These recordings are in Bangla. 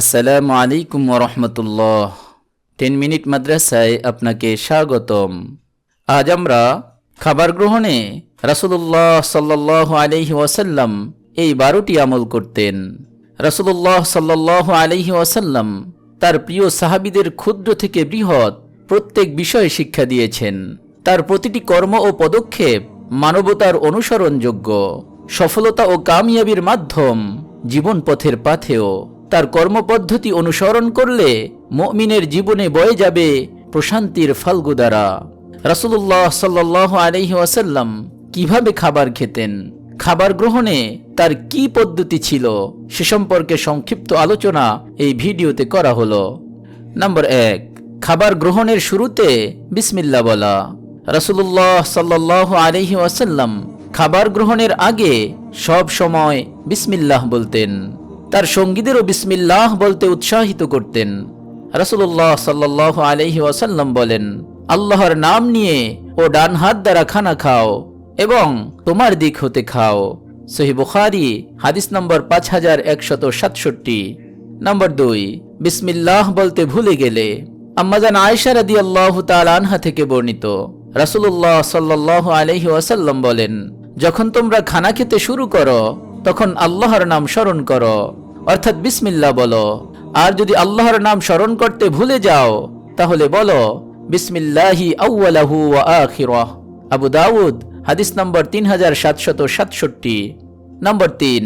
আসসালামু আলাইকুম রহমতুল্লাহ। টেন মিনিট মাদ্রাসায় আপনাকে স্বাগতম। আজ আমরা খাবার গ্রহণে রাসুলুল্লাহ সাল্লাহ আলহি ওয়াসাল্লাম এই বারোটি আমল করতেন। রাসুলুল্লাহ সাল্লাহ আলহি ওয়াসাল্লাম তার প্রিয় সাহাবিদের ক্ষুদ্র থেকে বৃহৎ প্রত্যেক বিষয়ে শিক্ষা দিয়েছেন। তার প্রতিটি কর্ম ও পদক্ষেপ মানবতার অনুসরণযোগ্য, সফলতা ও কামিয়াবির মাধ্যম জীবন পথের পাথেও তার কর্মপদ্ধতি অনুসরণ করলে মুমিনের জীবনে বয়ে যাবে প্রশান্তির ফাল্গুদারা। রাসুল্লাহ সাল্লাহ আলহি ওয়াসাল্লাম কীভাবে খাবার খেতেন? খাবার গ্রহণে তার কি পদ্ধতি ছিল? সে সম্পর্কে সংক্ষিপ্ত আলোচনা এই ভিডিওতে করা হলো। নম্বর এক, খাবার গ্রহণের শুরুতে বিসমিল্লা বলা। রাসুল্লাহ সাল্লাহ আলহি ওয়াসাল্লাম খাবার গ্রহণের আগে সব সময় বিসমিল্লাহ বলতেন। তার সঙ্গীদেরও বিসমিল্লাহ বলতে উৎসাহিত করতেন। রাসুল্লাহ সাল্লাহ আলহি ওয়াসাল্লাম বলেন, আল্লাহর নাম নিয়ে ও ডান হাত দ্বারা খানা খাও এবং তোমার দিক হতে খাও। সহি বুখারি, হাদিস নম্বর পাঁচ হাজার একশত সাতষট্টি। নম্বর দুই, বিসমিল্লাহ বলতে ভুলে গেলে। আম্মাজান আয়সা রাদি আল্লাহ আনহা থেকে বর্ণিত রাসুল্লাহ সাল্লাহ আলহি ওয়াসাল্লাম বলেন, যখন তোমরা খানা খেতে শুরু করো, তখন আল্লাহর নাম স্মরণ করো। অর্থাৎ বিসমিল্লা বলো। আর যদি আল্লাহর নাম স্মরণ করতে ভুলে যাও, তাহলে বলো, বিসমিল্লাহি আউ্লাহু আখিরাহ। আবু দাউদ, হাদিস নম্বর তিন হাজার সাতশত সাতষট্টি। নম্বর তিন,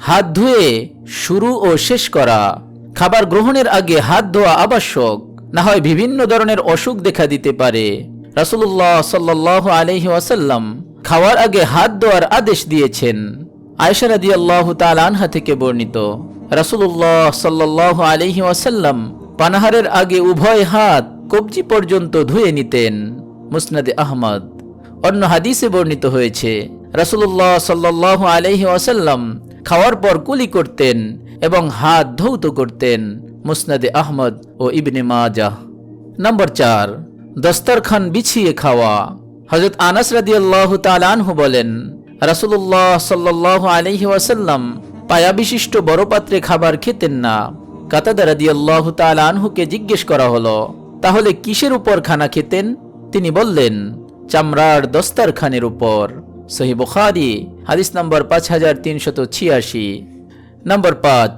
হাত ধুয়ে শুরু ও শেষ করা। খাবার গ্রহণের আগে হাত ধোয়া আবশ্যক, না হয় বিভিন্ন ধরনের অসুখ দেখা দিতে পারে। রাসুল্লাহ সাল্লাহ আলহি ওয়াসাল্লাম খাওয়ার আগে হাত ধোয়ার আদেশ দিয়েছেন। আয়সা রাদি আল্লাহ আনহা থেকে বর্ণিত। রাসুল্লাহ সাল্লাহ আলহি ওয়াসাল্লাম পানাহারের আগে উভয় হাত কবজি পর্যন্ত ধুয়ে নিতেন, মুসনাদে আহমদ। অন্য হাদিসে বর্ণিত হয়েছে রাসুল্লাহ সাল্লাহ আলহি ওয়াসাল্লাম খাওয়ার পর কুলি করতেন এবং হাত ধৌত করতেন, মুসনাদে আহমদ ও ইবনে মাজাহ। নম্বর চার, দস্তরখান বিছিয়ে খাওয়া। হজরত আনাস রাদি আল্লাহ তালানহু বলেন রাসুল্লাহ সাল্লাহ আলহি ওয়াসাল্লাম পায়া বিশিষ্ট বড় পাত্রে খাবার খেতেন না। কাতাদা রাদি আল্লাহ তালানহুকে জিজ্ঞেস করা হলো, তাহলে কিসের উপর খানা খেতেন? তিনি বললেন, চামড়ার দস্তারখানের উপর। সহি বুখারি, হাদিস নম্বর পাঁচ হাজার তিনশত ছিয়াশি। নম্বর পাঁচ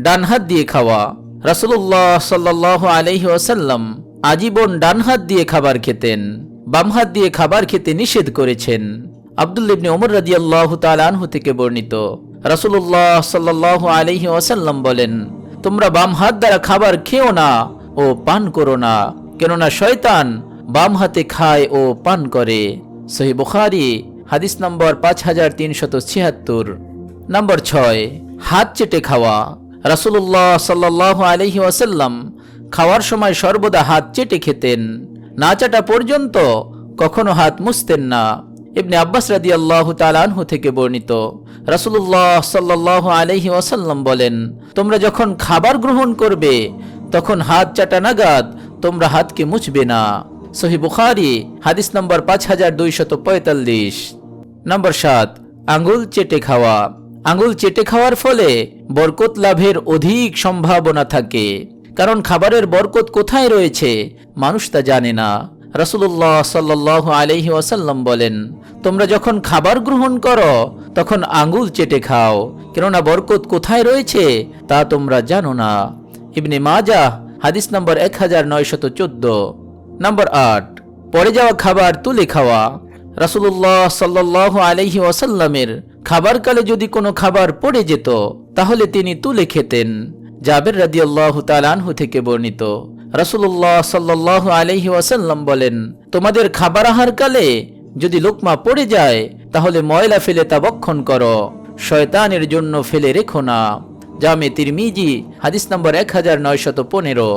ডান হাত দিয়ে খাওয়া। রাসুল্লাহ সাল্লাহ আলহি ওসাল্লাম আজীবন ডান হাত দিয়ে খাবার খেতেন বাম হাত দিয়ে খাবার খেতে নিষেধ করেছেন। আবদুল্লিবনে ওমর রাজি আল্লাহ তালানহু থেকে বর্ণিত। রাসুল্লাহ সাল্লাহ আলহি ওসাল্লাম বলেন, তোমরা বাম হাত দ্বারা খাবার খেও না ও পান করো না, কেননা শয়তান বাম হাতে খায় ও পান করে। সহি বুখারি, হাদিস নম্বর পাঁচ হাজার তিনশত ছিয়াত্তর। নম্বর ছয়, হাত চেটে খাওয়া। রাসুল্লাহ সাল্লাহ আলহি ওয়াসাল্লাম খাওয়ার সময় সর্বদা হাত চেটে খেতেন। না চাটা পর্যন্ত কখনো হাত মুছতেন না। ইবনে আব্বাস রাদি আল্লাহ তালানহু থেকে বর্ণিত। রাসুল্লাহ সাল্লাহ আলহি ওয়াসাল্লাম বলেন, তোমরা যখন খাবার গ্রহণ করবে, তখন হাত চাটা নাগাদ তোমরা হাতকে মুছবে না। সহি বুখারি, হাদিস নম্বর পাঁচ হাজার দুইশত পঁয়তাল্লিশ। নম্বর সাত আঙ্গুল চেটে খাওয়া। আঙ্গুল চেটে খাওয়ার ফলে বরকত লাভের অধিক সম্ভাবনা থাকে। কারণ খাবারের বরকত কোথায় রয়েছে, মানুষ তা জানে না। রাসুল্লাহ সাল্লাহ আলহি ওয়াসাল্লাম বলেন, তোমরা যখন খাবার গ্রহণ করো, তখন আঙ্গুল চেটে খাও। কেননা বরকত কোথায় রয়েছে, তা তোমরা জানো না। ইবনে মাজা হাদিস নম্বর এক হাজার নয়শত চোদ্দ। নম্বর আট পরে যাওয়া খাবার তুলে খাওয়া। রাসুল্লাহ সাল্লাহ আলহি ওয়াসাল্লামের খাবার কালে যদি কোনো খাবার পড়ে যেত, তাহলে তিনি তুলে খেতেন। জাবের রাদি আল্লাহ তালানহু থেকে বর্ণিত। রাসুল্লাহ সাল্লাহ আলহি ওয়াসাল্লাম বলেন, তোমাদের খাবার আহার কালে যদি লোকমা পড়ে যায়, তাহলে ময়লা ফেলে তা বক্ষণ করো। শয়তানের জন্য ফেলে রেখো না। জামে তিরমিজি, হাদিস নম্বর এক হাজার নয়শত পনেরো।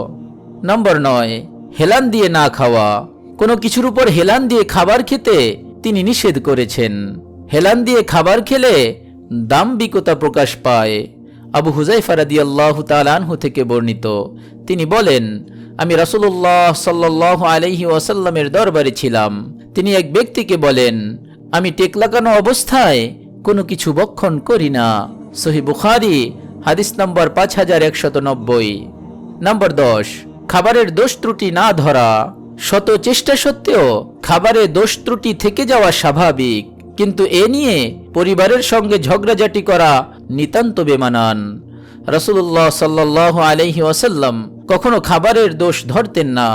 নম্বর নয়, হেলান দিয়ে না খাওয়া। কোনো কিছুর উপর হেলান দিয়ে খাবার খেতে তিনি নিষেধ করেছেন। হেলান দিয়ে খাবার খেলে দাম্বিকতা প্রকাশ পায়। আবু হুজাইফা রাদি আল্লাহ তালানহু থেকে বর্ণিত। তিনি বলেন আমি রাসুল্লাহ সাল্লাহ আলহি ওয়াসাল্লামের দরবারে ছিলাম। তিনি এক ব্যক্তিকে বলেন, আমি টেক লাগানো অবস্থায় কোনো কিছু বক্ষণ করি না। সহি বুখারি, হাদিস নম্বর পাঁচ হাজার একশত নব্বই। নম্বর দশ, খাবারের দোষ ত্রুটি না ধরা। শত চেষ্টা সত্ত্বেও খাবারে দোষ ত্রুটি থেকে যাওয়া স্বাভাবিক। কিন্তু এ নিয়ে পরিবারের সঙ্গে ঝগড়াঝাটি করা নিতান্ত বেমানান। রসুল্লাহ সাল্লাহ আলহি ওয়াসাল্লাম কখনো খাবারের দোষ ধরতেন না।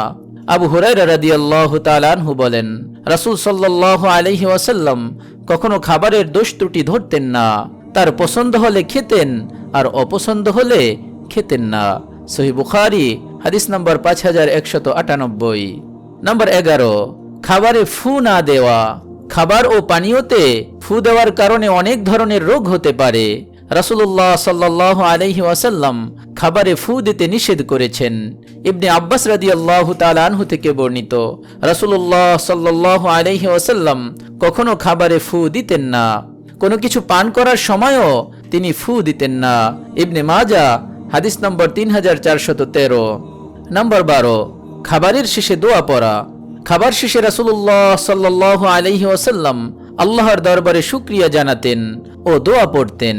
আবু হুরাইরা রাদিয়াল্লাহু তাআলাহু বলেন, রাসূল সাল্লাল্লাহু আলাইহি ওয়াসাল্লাম কখনো খাবারের দোষ ত্রুটি ধরতেন না। তার পছন্দ হলে খেতেন, আর অপছন্দ হলে খেতেন না। সহি বুখারি, হাদিস নম্বর পাঁচ হাজার একশত আটানব্বই। নম্বর এগারো, খাবারে ফু না দেওয়া। খাবার ও পানীয়তে ফু দেওয়ার কারণে অনেক ধরনের রোগ হতে পারে। রাসুল্লাহ সাল্লাহ আলহি ওয়াসাল্লাম খাবারে ফু দিতে নিষেধ করেছেন। ইবনে আব্বাস রাদি আল্লাহ তালানহু থেকে বর্ণিত রাসুল্লাহ সাল্লাহ আলহি ওয়াসাল্লাম কখনো খাবারে ফু দিতেন না। কোনো কিছু পান করার সময়ও তিনি ফু দিতেন না। ইবনে মাজা হাদিস নম্বর তিন হাজার চারশত তেরো। নম্বর বারো, খাবারের শেষে দোয়া পড়া। খাবার শেষে রাসুল্লাহ সাল্লাহ আলহি ওয়াসাল্লাম আল্লাহর দরবারে শুক্রিয়া জানাতেন ও দোয়া পড়তেন।